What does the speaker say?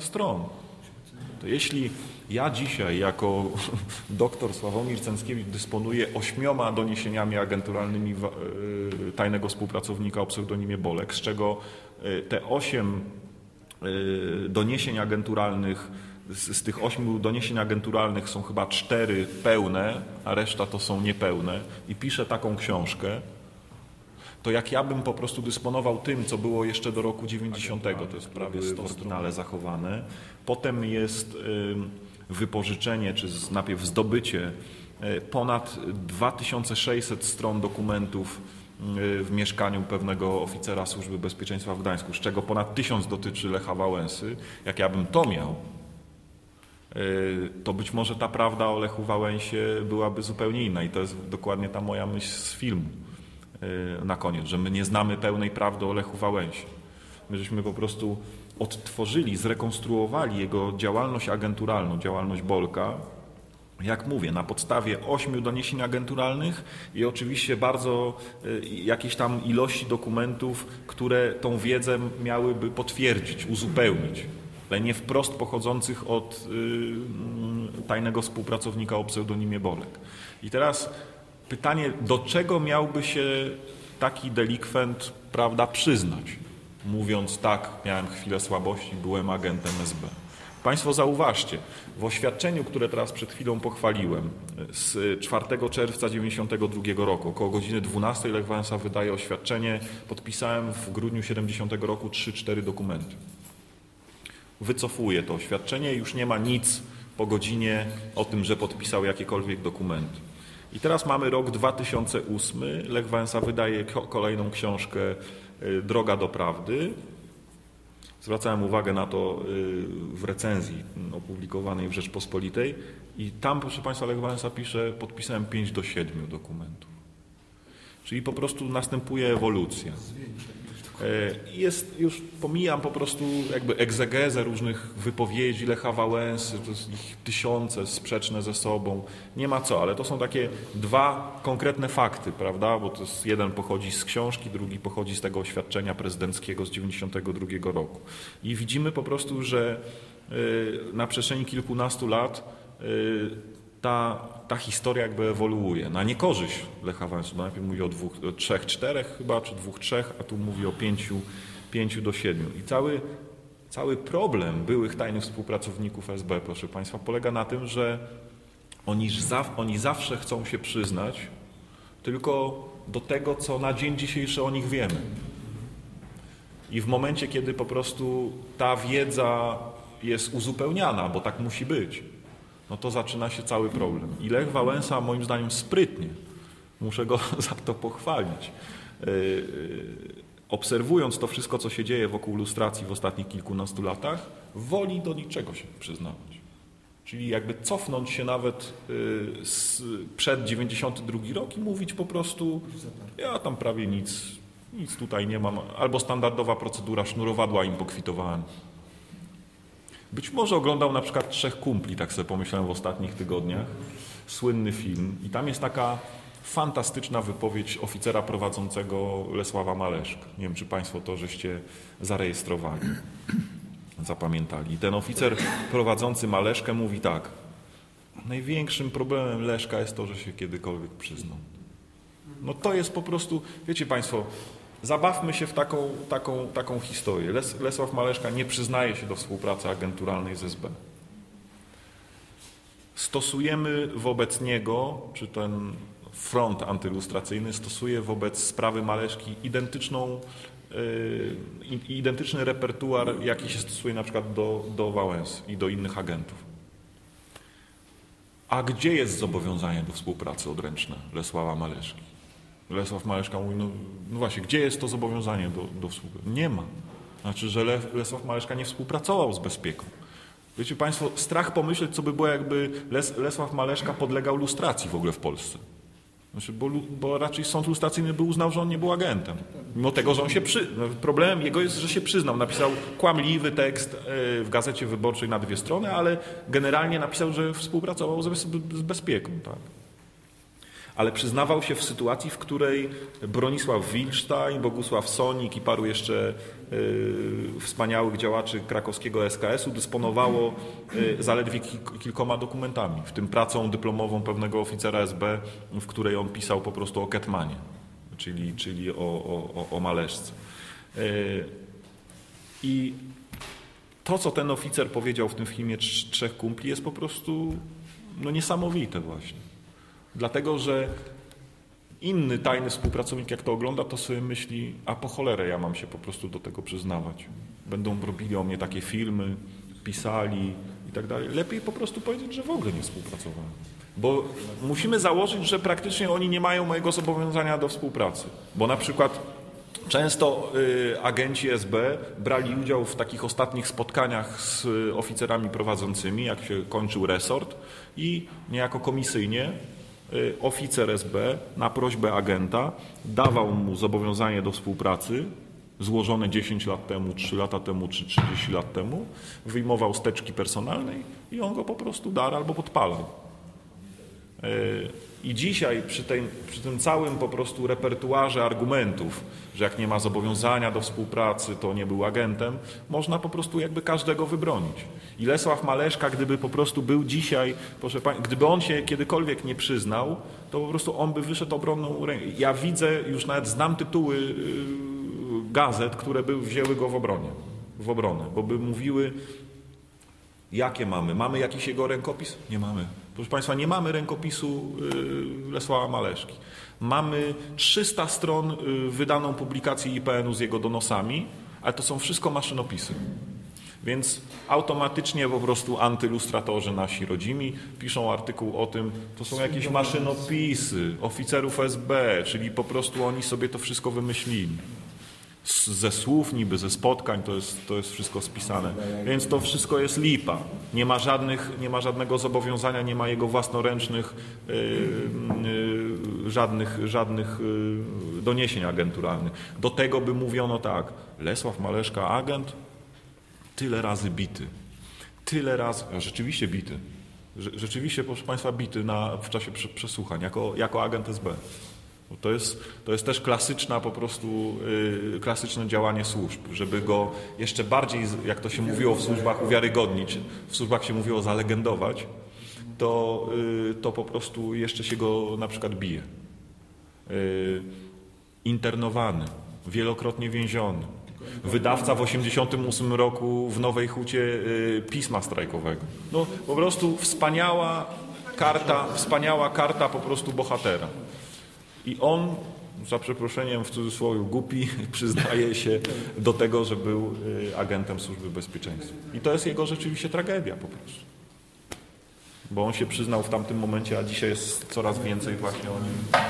stron. To jeśli ja dzisiaj jako doktor Sławomir Cęckiewicz dysponuję ośmioma doniesieniami agenturalnymi e, tajnego współpracownika o pseudonimie Bolek, z czego e, te osiem e, doniesień agenturalnych, z, z tych ośmiu doniesień agenturalnych są chyba cztery pełne, a reszta to są niepełne i piszę taką książkę, to jak ja bym po prostu dysponował tym, co było jeszcze do roku 90, to jest prawie 100 stron zachowane, potem jest wypożyczenie, czy najpierw zdobycie e, ponad 2600 stron dokumentów w mieszkaniu pewnego oficera Służby Bezpieczeństwa w Gdańsku, z czego ponad 1000 dotyczy Lecha Wałęsy. Jak ja bym to miał, e, to być może ta prawda o Lechu Wałęsie byłaby zupełnie inna i to jest dokładnie ta moja myśl z filmu. Y, na koniec, że my nie znamy pełnej prawdy o Lechu Wałęsie. My żeśmy po prostu odtworzyli, zrekonstruowali jego działalność agenturalną, działalność Bolka, jak mówię, na podstawie ośmiu doniesień agenturalnych i oczywiście bardzo y, jakiejś tam ilości dokumentów, które tą wiedzę miałyby potwierdzić, uzupełnić, ale nie wprost pochodzących od y, tajnego współpracownika o pseudonimie Bolek. I teraz Pytanie, do czego miałby się taki delikwent prawda, przyznać, mówiąc tak, miałem chwilę słabości, byłem agentem SB. Państwo zauważcie, w oświadczeniu, które teraz przed chwilą pochwaliłem, z 4 czerwca 1992 roku, około godziny 12 Lech Wałęsa wydaje oświadczenie, podpisałem w grudniu 70 roku 3-4 dokumenty. Wycofuję to oświadczenie, już nie ma nic po godzinie o tym, że podpisał jakiekolwiek dokumenty. I teraz mamy rok 2008. Lech Wałęsa wydaje kolejną książkę y, Droga do prawdy. Zwracałem uwagę na to y, w recenzji opublikowanej w Rzeczpospolitej i tam, proszę Państwa, Lech Wałęsa pisze, podpisałem 5 do 7 dokumentów. Czyli po prostu następuje ewolucja. E, jest, już pomijam po prostu jakby egzegezę różnych wypowiedzi Lecha Wałęsy, to jest ich tysiące sprzeczne ze sobą, nie ma co, ale to są takie dwa konkretne fakty, prawda, bo to jest, jeden pochodzi z książki, drugi pochodzi z tego oświadczenia prezydenckiego z 92 roku. I widzimy po prostu, że e, na przestrzeni kilkunastu lat e, ta, ta historia jakby ewoluuje na niekorzyść Lecha Wałęsy. Bo najpierw mówi o dwóch, trzech, czterech chyba, czy dwóch, trzech, a tu mówi o pięciu, pięciu do siedmiu. I cały, cały problem byłych tajnych współpracowników SB, proszę Państwa, polega na tym, że oni, oni zawsze chcą się przyznać tylko do tego, co na dzień dzisiejszy o nich wiemy. I w momencie, kiedy po prostu ta wiedza jest uzupełniana, bo tak musi być, no to zaczyna się cały problem. I Lech Wałęsa moim zdaniem sprytnie, muszę go za to pochwalić, e, e, obserwując to wszystko, co się dzieje wokół lustracji w ostatnich kilkunastu latach, woli do niczego się przyznawać. Czyli jakby cofnąć się nawet e, przed 92 rok i mówić po prostu, ja tam prawie nic, nic tutaj nie mam, albo standardowa procedura sznurowadła im pokwitowałem. Być może oglądał na przykład Trzech Kumpli, tak sobie pomyślałem w ostatnich tygodniach. Słynny film. I tam jest taka fantastyczna wypowiedź oficera prowadzącego Lesława Maleszka. Nie wiem, czy Państwo to żeście zarejestrowali, zapamiętali. Ten oficer prowadzący Maleszkę mówi tak. Największym problemem Leszka jest to, że się kiedykolwiek przyznał. No to jest po prostu, wiecie Państwo, Zabawmy się w taką, taką, taką historię. Les, Lesław Maleszka nie przyznaje się do współpracy agenturalnej z SB. Stosujemy wobec niego, czy ten front antylustracyjny stosuje wobec sprawy Maleszki identyczną, yy, identyczny repertuar, jaki się stosuje na przykład do, do Wałęs i do innych agentów. A gdzie jest zobowiązanie do współpracy odręczne Lesława Maleszki? Lesław Maleszka mówi, no, no, właśnie, gdzie jest to zobowiązanie do, do współpracy? Nie ma. Znaczy, że Le, Lesław Maleszka nie współpracował z bezpieką. Wiecie Państwo, strach pomyśleć, co by było, jakby Les, Lesław Maleszka podlegał lustracji w ogóle w Polsce. Znaczy, bo, bo, raczej sąd lustracyjny by uznał, że on nie był agentem. Mimo tego, że on się przy... No, problemem jego jest, że się przyznał. Napisał kłamliwy tekst e, w Gazecie Wyborczej na dwie strony, ale generalnie napisał, że współpracował z, z bezpieką. Tak? Ale przyznawał się w sytuacji, w której Bronisław Wilstein, Bogusław Sonik i paru jeszcze y, wspaniałych działaczy krakowskiego SKS-u dysponowało y, zaledwie kilk, kilkoma dokumentami, w tym pracą dyplomową pewnego oficera SB, w której on pisał po prostu o Ketmanie, czyli, czyli o, o, o Maleszce. Y, I to, co ten oficer powiedział w tym filmie Trzech Kumpli jest po prostu no, niesamowite właśnie. Dlatego, że inny tajny współpracownik, jak to ogląda, to sobie myśli, a po cholerę ja mam się po prostu do tego przyznawać. Będą robili o mnie takie filmy, pisali i tak dalej. Lepiej po prostu powiedzieć, że w ogóle nie współpracowałem. Bo musimy założyć, że praktycznie oni nie mają mojego zobowiązania do współpracy. Bo na przykład Często y, agenci SB brali udział w takich ostatnich spotkaniach z oficerami prowadzącymi, jak się kończył resort i niejako komisyjnie y, oficer SB na prośbę agenta dawał mu zobowiązanie do współpracy złożone 10 lat temu, 3 lata temu czy 30 lat temu, wyjmował steczki personalnej i on go po prostu dar albo podpalał. Y, I dzisiaj przy, tej, przy tym całym po prostu repertuarze argumentów, że jak nie ma zobowiązania do współpracy, to nie był agentem, można po prostu jakby każdego wybronić. I Lesław Maleszka, gdyby po prostu był dzisiaj, proszę Pani, gdyby on się kiedykolwiek nie przyznał, to po prostu on by wyszedł obronną ręką. Ja widzę, już nawet znam tytuły yy, gazet, które by wzięły go w obronie, w obronę, bo by mówiły, jakie mamy? Mamy jakiś jego rękopis? Nie mamy. Proszę Państwa, nie mamy rękopisu y, Lesława Maleszki. Mamy 300 stron y, wydaną publikację IPN-u z jego donosami, ale to są wszystko maszynopisy. Więc automatycznie po prostu antylustratorzy nasi rodzimi piszą artykuł o tym, to są jakieś maszynopisy oficerów SB, czyli po prostu oni sobie to wszystko wymyślili ze słów niby, ze spotkań, to jest, to jest wszystko spisane. Więc to wszystko jest lipa. Nie ma, żadnych, nie ma żadnego zobowiązania, nie ma jego własnoręcznych yy, yy, żadnych, żadnych yy, doniesień agenturalnych. Do tego by mówiono tak, Lesław Maleszka, agent, tyle razy bity. Tyle razy, rzeczywiście bity. Rzeczywiście, proszę Państwa, bity na, w czasie przesłuchań, jako, jako agent SB. To jest, to jest też klasyczna po prostu, yy, klasyczne działanie służb, żeby go jeszcze bardziej, jak to się mówiło w służbach, uwiarygodnić, w służbach się mówiło zalegendować, to, yy, to po prostu jeszcze się go na przykład bije. Yy, internowany, wielokrotnie więziony. Wydawca w 1988 roku w Nowej Hucie yy, pisma strajkowego. No po prostu wspaniała karta, wspaniała karta po prostu bohatera. I on, za przeproszeniem w cudzysłowie głupi, przyznaje się do tego, że był y, agentem Służby Bezpieczeństwa. I to jest jego rzeczywiście tragedia po prostu. Bo on się przyznał w tamtym momencie, a dzisiaj jest coraz więcej właśnie o nim.